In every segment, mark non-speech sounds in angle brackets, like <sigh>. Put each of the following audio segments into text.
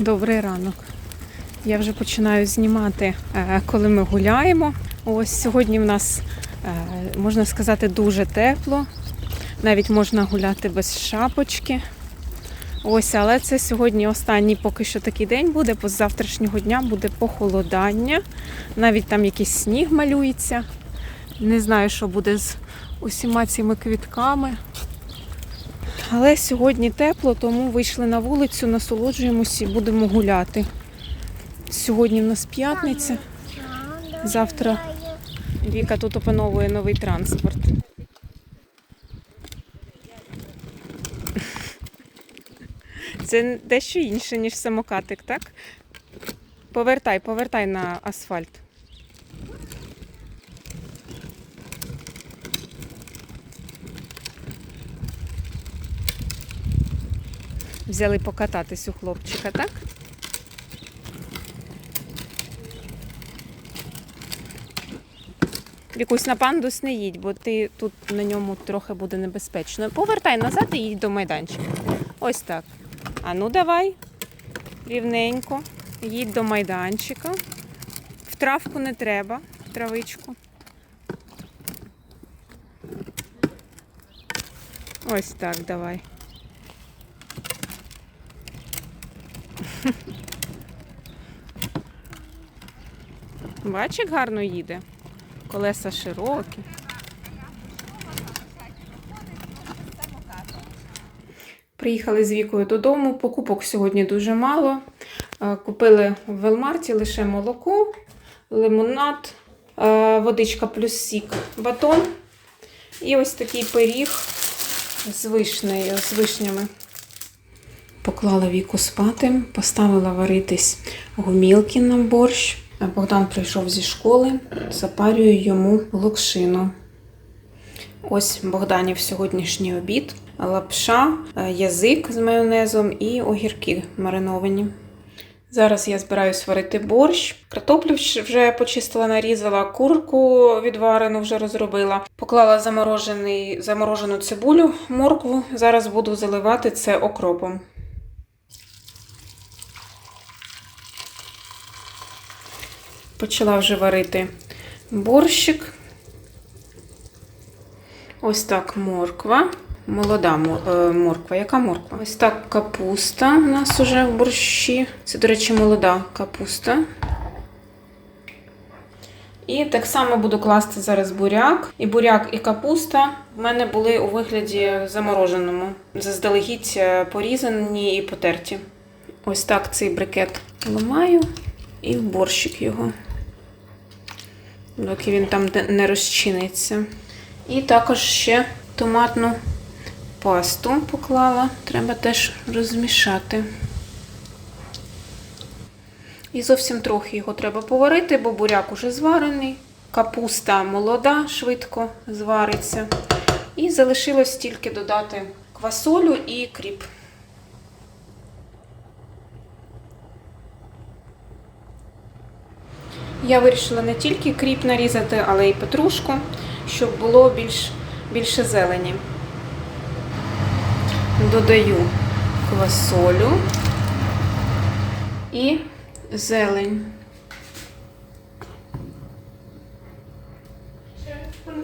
Добрий ранок. Я вже починаю знімати, е, коли ми гуляємо. Ось сьогодні в нас, е, можна сказати, дуже тепло. Навіть можна гуляти без шапочки. Ось, але це сьогодні останній поки що такий день буде, бо з завтрашнього дня буде похолодання. Навіть там якийсь сніг малюється. Не знаю, що буде з усіма цими квітками. Але сьогодні тепло, тому вийшли на вулицю, насолоджуємося і будемо гуляти. Сьогодні в нас п'ятниця. Завтра Віка тут опановує новий транспорт. Це дещо інше, ніж самокатик, так? Повертай, повертай на асфальт. Взяли покататись у хлопчика, так? Вікусь на пандус не їдь, бо ти тут на ньому трохи буде небезпечно. Повертай назад і їдь до майданчика. Ось так. А ну давай. Рівненько. Їдь до майданчика. В травку не треба, в травичку. Ось так, давай. Бач, як гарно їде. Колеса широкі. Приїхали з вікою додому. Покупок сьогодні дуже мало. Е, Купили в Велмарті лише молоко, лимонад, е, водичка плюс сік, батон. І ось такий пиріг з вишнею, з вишнями. Поклала віку спати, поставила варитись гумілки на борщ. Богдан прийшов зі школи, запарюю йому локшину. Ось Богданів сьогоднішній обід, лапша, е, язик з майонезом і огірки мариновані. Зараз я збираюсь варити борщ. Картоплю вже почистила, нарізала, курку відварену вже розробила. Поклала заморожений, заморожену цибулю, моркву. Зараз буду заливати це окропом. Почала вже варити борщик. Ось так морква. Молода е, морква. Яка морква? Ось так капуста у нас уже в борщі. Це, до речі, молода капуста. І так само буду класти зараз буряк. І буряк, і капуста в мене були у вигляді замороженому. Заздалегідь е, порізані і потерті. Ось так цей брикет ламаю і в борщик його. Доки він там не розчиниться. І також ще томатну пасту поклала. Треба теж розмішати. І зовсім трохи його треба поварити, бо буряк уже зварений. Капуста молода, швидко звариться. І залишилось тільки додати квасолю і кріп. Я вирішила не тільки кріп нарізати, але й петрушку, щоб було більш, більше зелені. Додаю квасолю і зелень.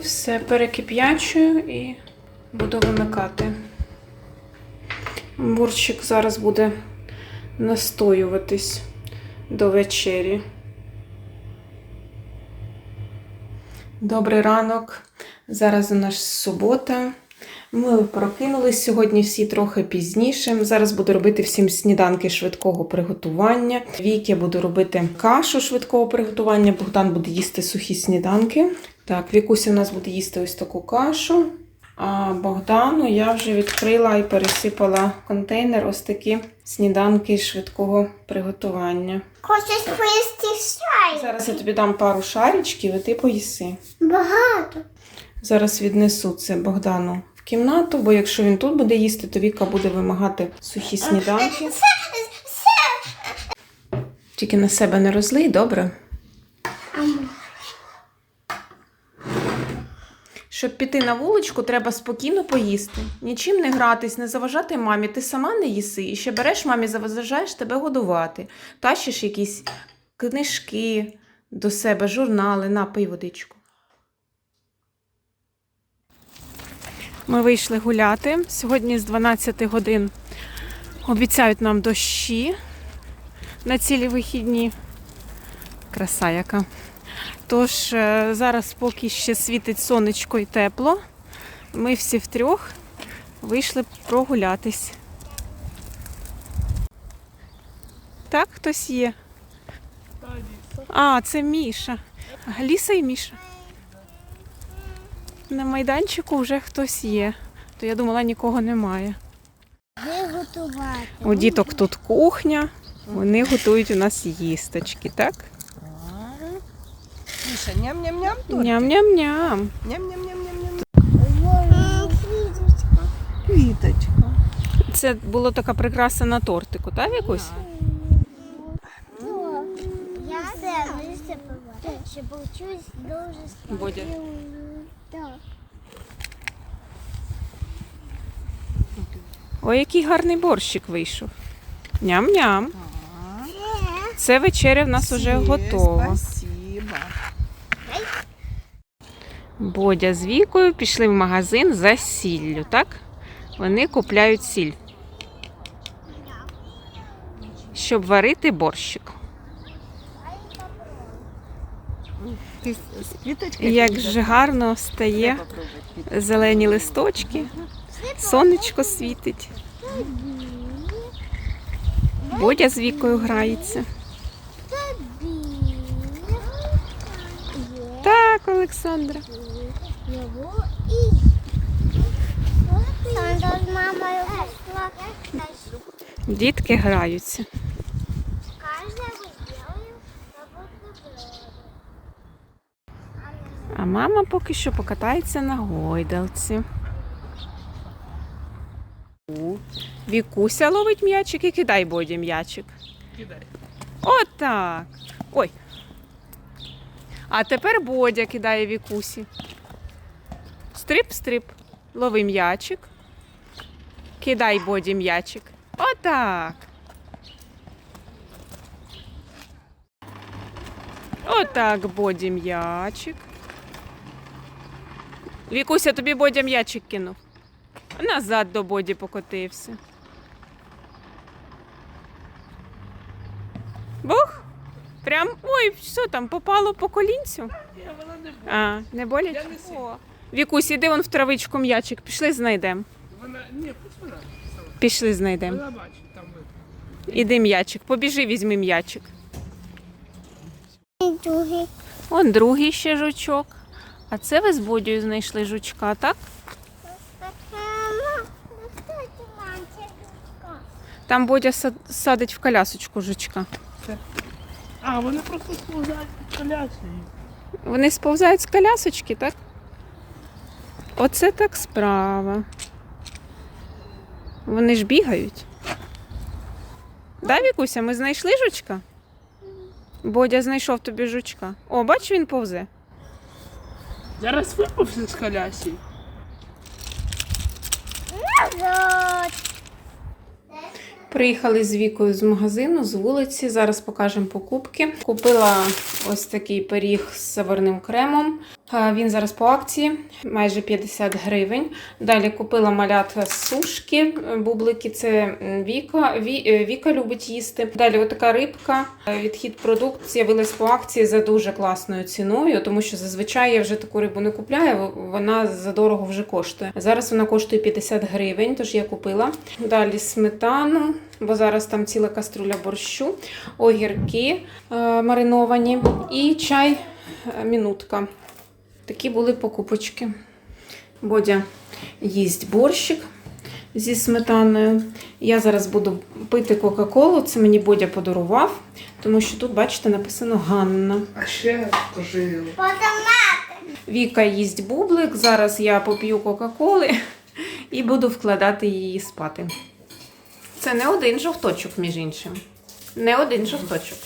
Все перекип'ячую і буду вимикати. Борщик зараз буде настоюватись до вечері. Добрий ранок. Зараз у нас субота. Ми прокинулись сьогодні всі трохи пізніше. Зараз буду робити всім сніданки швидкого приготування. Вік я буду робити кашу швидкого приготування. Богдан буде їсти сухі сніданки. Так, Вікуся у нас буде їсти ось таку кашу. А Богдану я вже відкрила і пересипала контейнер ось такі сніданки швидкого приготування. Хочеш поїсти чай? Зараз я тобі дам пару шарічків, і ти поїси. Багато. Зараз віднесу це Богдану в кімнату, бо якщо він тут буде їсти, то Віка буде вимагати сухі сніданки. Тільки на себе не розлий, добре? Щоб піти на вуличку, треба спокійно поїсти. Нічим не гратись, не заважати мамі. Ти сама не їси і ще береш мамі, заважаєш тебе годувати. Тащиш якісь книжки до себе, журнали, напий водичку. Ми вийшли гуляти. Сьогодні з 12 годин обіцяють нам дощі на цілі вихідні. Краса яка. Тож е, зараз, поки ще світить сонечко і тепло, ми всі втрьох вийшли прогулятись. Так, хтось є. А, це Міша. Ліса і Міша. На майданчику вже хтось є. То я думала, нікого немає. У діток тут кухня. Вони готують у нас їсточки, так? Миша, ням-ням-ням, торт. Ням-ням-ням. Ням-ням-ням-ням-ням. Квіточка. Квіточка. Це була така прикраса на тортику, так, якось? Я все висипала, щоб учусь дуже складно. Бодя. Так. Ой, який гарний борщик вийшов. Ням-ням. Це вечеря в нас уже Все, готова. Спасибо. Бодя з Вікою пішли в магазин за сіллю, так? Вони купляють сіль. Щоб варити борщик. Як же гарно стає Треба пробувати квіточку. зелені листочки, сонечко світить. Бодя з Вікою грається. Тобі. Є Олександра. Дітки граються. А мама поки що покатається на гойдалці. Вікуся ловить м'ячик і кидай Боді м'ячик. Кидай. Отак. Ой. А тепер Бодя кидає Вікусі. Стрип-стрип. Лови м'ячик. Кидай Боді м'ячик. Отак. Отак, Боді м'ячик. Вікуся, тобі Бодя м'ячик кинув. Назад до Боді покотився. Прям. Ой, що там, попало по колінцю? Ні, вона не буде. А, не болять? Я не сильно. О. Вікусь, іди вон в травичку м'ячик. Пішли знайдемо. Вона, ні, пусть вона. сама. Пішли знайдемо. Вона бачить, там ви. Іди м'ячик. Побіжи, візьми м'ячик. Другий. Он другий ще жучок. А це ви з Бодію знайшли жучка, так? Це. Там Бодя сад- садить в колясочку жучка. А, вони просто сповзають під колясою. Вони сповзають з колясочки, так? Оце так справа. Вони ж бігають. Да, Вікуся, ми знайшли жучка? Бодя знайшов тобі жучка. О, бач, він повзе. Зараз випався з колясі. Приїхали з Вікою з магазину, з вулиці. Зараз покажемо покупки. Купила ось такий пиріг з саварним кремом. Він зараз по акції, майже 50 гривень. Далі купила малят сушки, бублики. Це Віка. Е, Віка любить їсти. Далі отака рибка. Е, Відхід продукт з'явилась по акції за дуже класною ціною, тому що зазвичай я вже таку рибу не купляю. Вона задорого вже коштує. Зараз вона коштує 50 гривень, тож я купила. Далі сметану, бо зараз там ціла каструля борщу, огірки е, мариновані і чай мінутка. Такі були покупочки. Бодя їсть борщик зі сметаною. Я зараз буду пити Кока-Колу. Це мені Бодя подарував, тому що тут, бачите, написано Ганна. А ще пожив. Віка їсть бублик. Зараз я поп'ю Кока-Коли і буду вкладати її спати. Це не один жовточок, між іншим. Не один жовточок.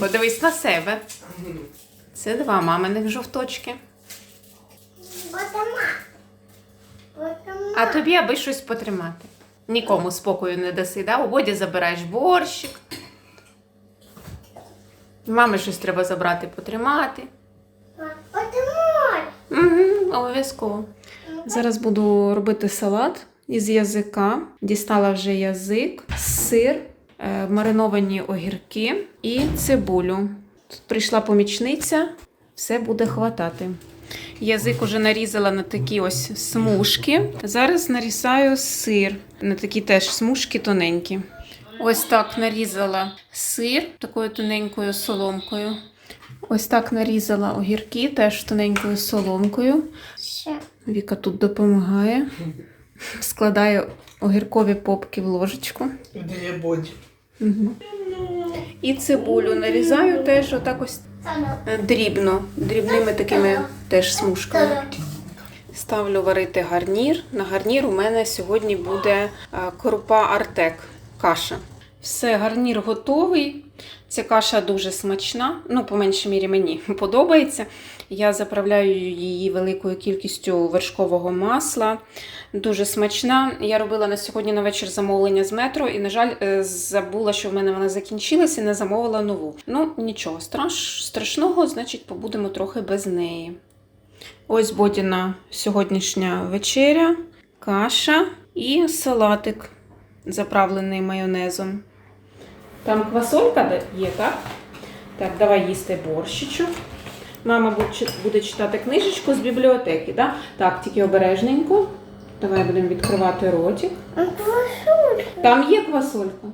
Подивись на себе. Це два маминих жовточки. А тобі аби щось потримати. Нікому спокою не даси, да? У воді забираєш борщик. Мамі щось треба забрати, потримати. Потримай. Угу, обов'язково. Зараз буду робити салат із язика. Дістала вже язик, сир, е, мариновані огірки і цибулю. Тут прийшла помічниця, все буде хватати. Язик уже нарізала на такі ось смужки. Зараз нарізаю сир на такі теж смужки тоненькі. Ось так нарізала сир такою тоненькою соломкою. Ось так нарізала огірки теж тоненькою соломкою. Віка тут допомагає. Складає огіркові попки в ложечку. Угу. І цибулю нарізаю теж отак ось дрібно, дрібними такими теж смужками. Ставлю варити гарнір. На гарнір у мене сьогодні буде е, крупа артек, каша. Все, гарнір готовий. Ця каша дуже смачна. Ну, по меншій мірі мені <laughs> подобається. Я заправляю її великою кількістю вершкового масла. Дуже смачна. Я робила на сьогодні на вечір замовлення з метро і, на жаль, е, забула, що в мене вона закінчилася і не замовила нову. Ну, нічого страш, страшного, значить, побудемо трохи без неї. Ось Бодіна сьогоднішня вечеря, каша і салатик, заправлений майонезом. Там квасолька є, так? Так, давай їсти борщичок. Мама буде читати книжечку з бібліотеки, так? Так, тільки обережненько. Давай будемо відкривати ротик. Там є квасолька.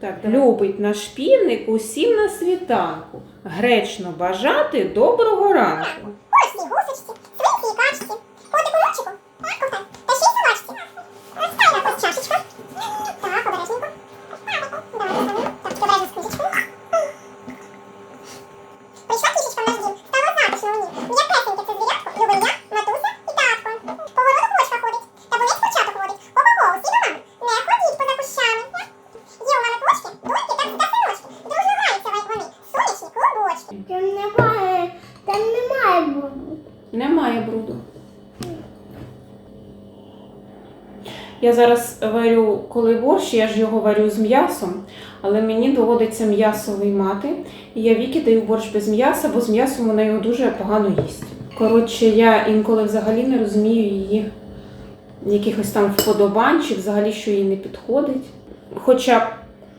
Так, любить наш півник усім на світанку. Гречно бажати доброго ранку. Ось гусочки, свинці і качці. Я зараз варю, коли борщ, я ж його варю з м'ясом, але мені доводиться м'ясо виймати. І я Вікі даю борщ без м'яса, бо з м'ясом вона його дуже погано їсть. Коротше, я інколи взагалі не розумію її якихось там вподобань, чи взагалі що їй не підходить. Хоча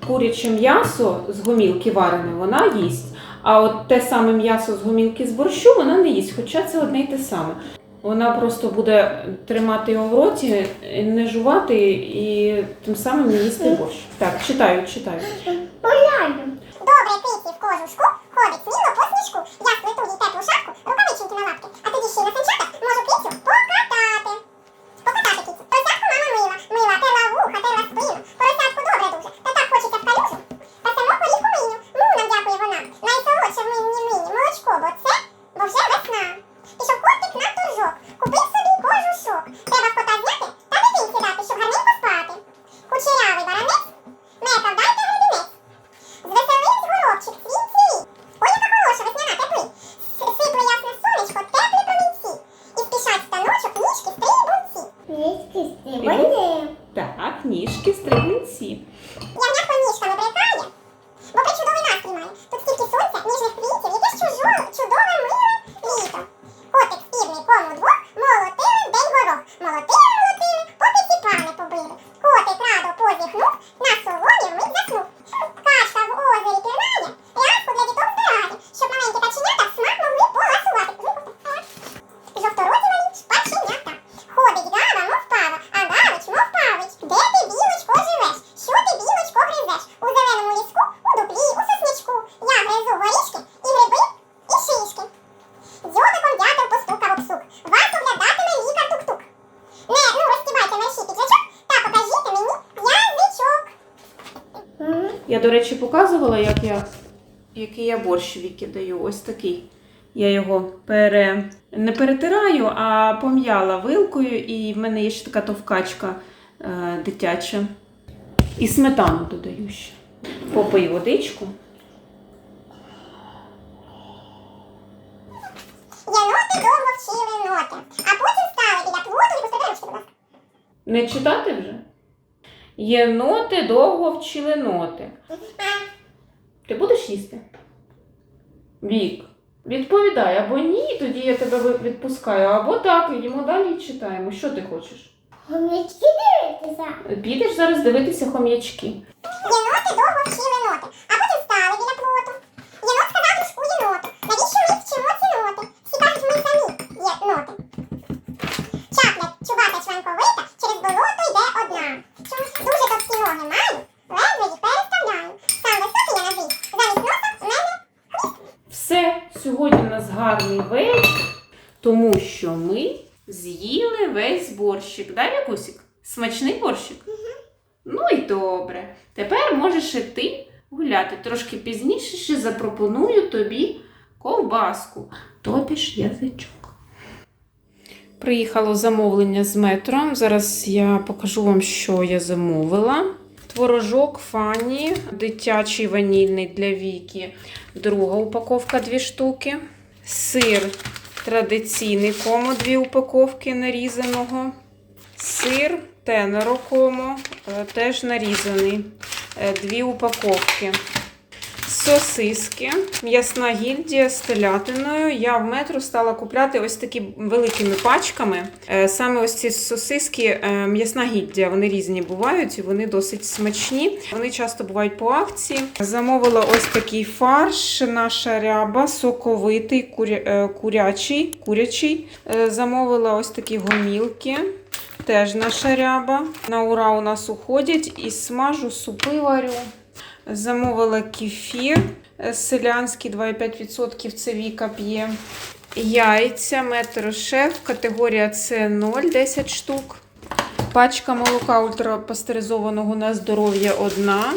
куряче м'ясо з гомілки варене вона їсть, а от те саме м'ясо з гомілки з борщу вона не їсть, хоча це одне й те саме. Вона просто буде тримати його в роті, не жувати і тим самим не їсти борщ. Так, читаю, читаю. Поглянь. Добре киці в кожушку, ходить сміло по сніжку. Я сплету їй теплу шапку, рукавиченьки на лапки, а тоді ще й на санчатах можу кицю покатати. Покатати кицю. Поросятку мама мила, мила, терла вуха, терла спину. Поросятку добре дуже, та так хочеться в калюжу. Та само порівку миню, ну нам дякує вона. Найсолодше в мині мині молочко, бо це, позіхнув, на який я борщ Вікі даю. Ось такий. Я його пере... не перетираю, а пом'яла вилкою, і в мене є ще така товкачка е, дитяча. І сметану додаю ще. Попий водичку. Єноти довго вчили ноти, а потім стали біля плута Не читати вже? Єноти довго вчили ноти. Ти будеш їсти? Вік, відповідай, або ні, тоді я тебе відпускаю, або так, йдемо далі і читаємо. Що ти хочеш? Хомячки дивитися. Підеш зараз дивитися хом'ячки. Єноти довго вчили ноти, а потім стали біля плоту. Єнот сказав дружку єноту, навіщо ми вчимо ці ноти? Всі кажуть, ми самі є ноти. Чапля, чубата чванковита, через болото йде одна. Чому дуже товсті ноги маю, ледве їх переставляю. Сам високий я на зріст, замість носа в мене Все, сьогодні у нас гарний вечір, тому що ми з'їли весь борщик. Да, Якусік? Смачний борщик? Ну і добре. Тепер можеш і ти гуляти. Трошки пізніше ще запропоную тобі ковбаску. Тобі ж язичок. Приїхало замовлення з метро. Зараз я покажу вам, що я замовила. Творожок фані, дитячий ванільний для віки. Друга упаковка дві штуки. Сир традиційний комо, дві упаковки нарізаного. Сир тенеро комо, е, теж нарізаний. е, Дві упаковки. Сосиски, м'ясна гільдія з телятиною. Я в метро стала купляти ось такі великими пачками. Е, Саме ось ці сосиски, м'ясна гільдія, вони різні бувають і вони досить смачні. Вони часто бувають по акції. Замовила ось такий фарш, наша ряба, соковитий, куря, курячий. курячий. Замовила ось такі гомілки. Теж наша ряба. На ура у нас уходять і смажу супи варю. Замовила кефір селянський 2,5% це Віка п'є. Яйця, метро шеф, категорія С0, 10 штук. Пачка молока ультрапастеризованого на здоров'я одна.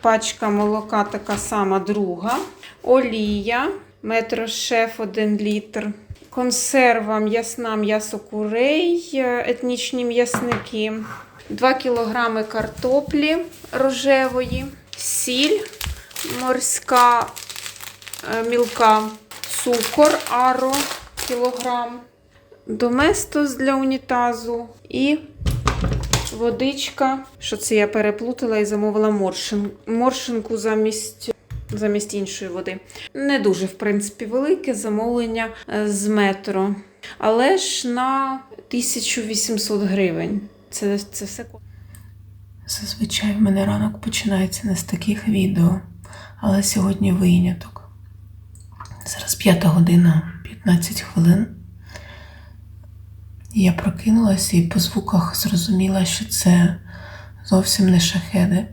Пачка молока така сама друга. Олія, метро шеф 1 літр. Консерва м'ясна м'ясо курей, е, етнічні м'ясники. 2 кілограми картоплі рожевої, сіль морська е, мілка, цукор аро кілограм, доместос для унітазу і водичка. Що це я переплутала і замовила моршин, моршинку замість, замість іншої води. Не дуже, в принципі, велике замовлення е, з метро. Але ж на 1800 гривень. Це, це все Зазвичай в мене ранок починається не з таких відео, але сьогодні виняток. Зараз п'ята година, 15 хвилин. Я прокинулася і по звуках зрозуміла, що це зовсім не шахеди.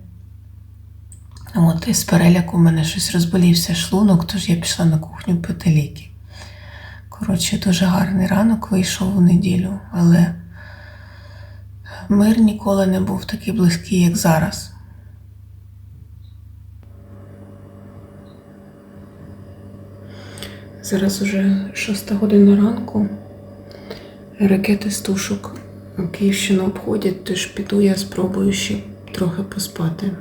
От, і з переляку в мене щось розболівся шлунок, тож я пішла на кухню пити ліки. Коротше, дуже гарний ранок вийшов у неділю, але мир ніколи не був такий близький, як зараз. Зараз уже шоста година ранку. Ракети з тушок Київщину обходять, тож піду я спробую ще трохи поспати.